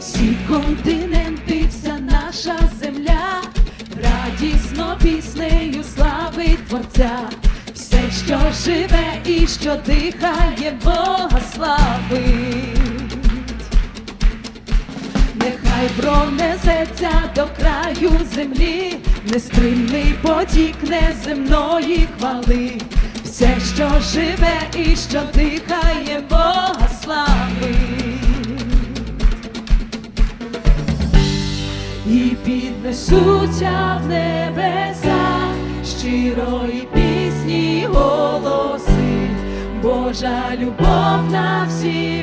всі континенти, вся наша земля, радісно піснею слави Творця, все, що живе і що дихає, Бога славить. Нехай пронесеться до краю землі, нестримний потік неземної хвали, все, що живе і що дихає, І піднесуться в небеса щирої пісні голоси, Божа любов на всі віки.